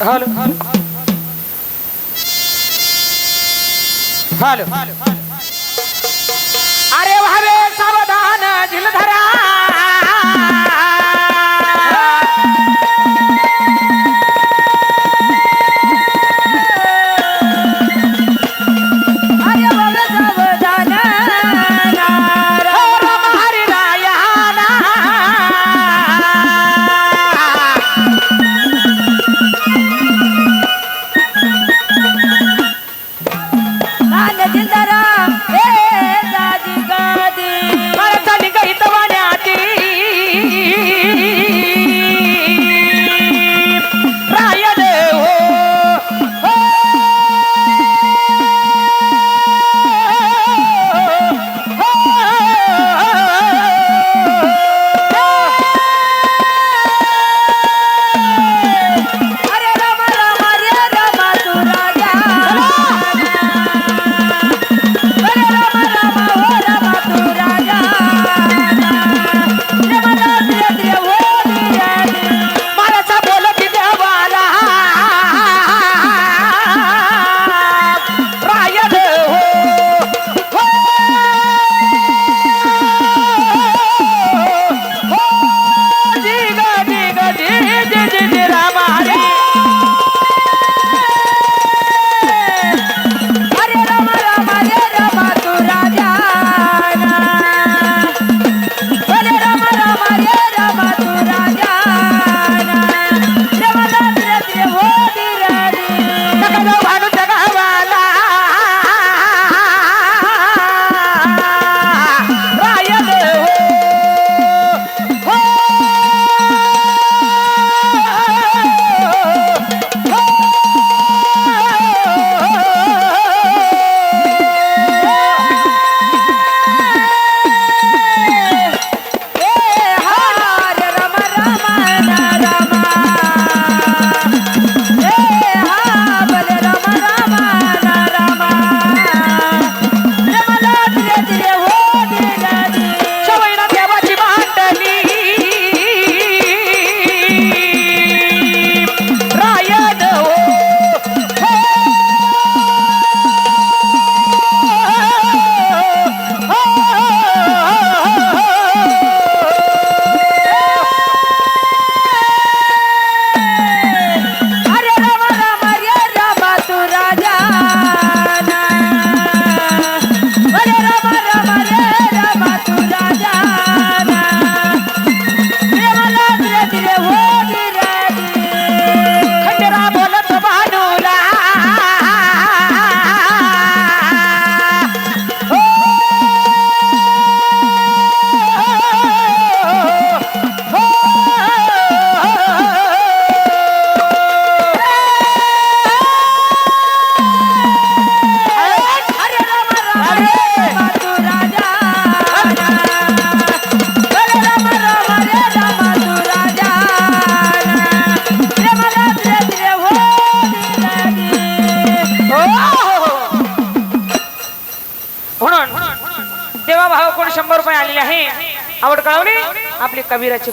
hello hello अरे भावे सावधान झिलधरा आवड कळवणे आपली कबीराची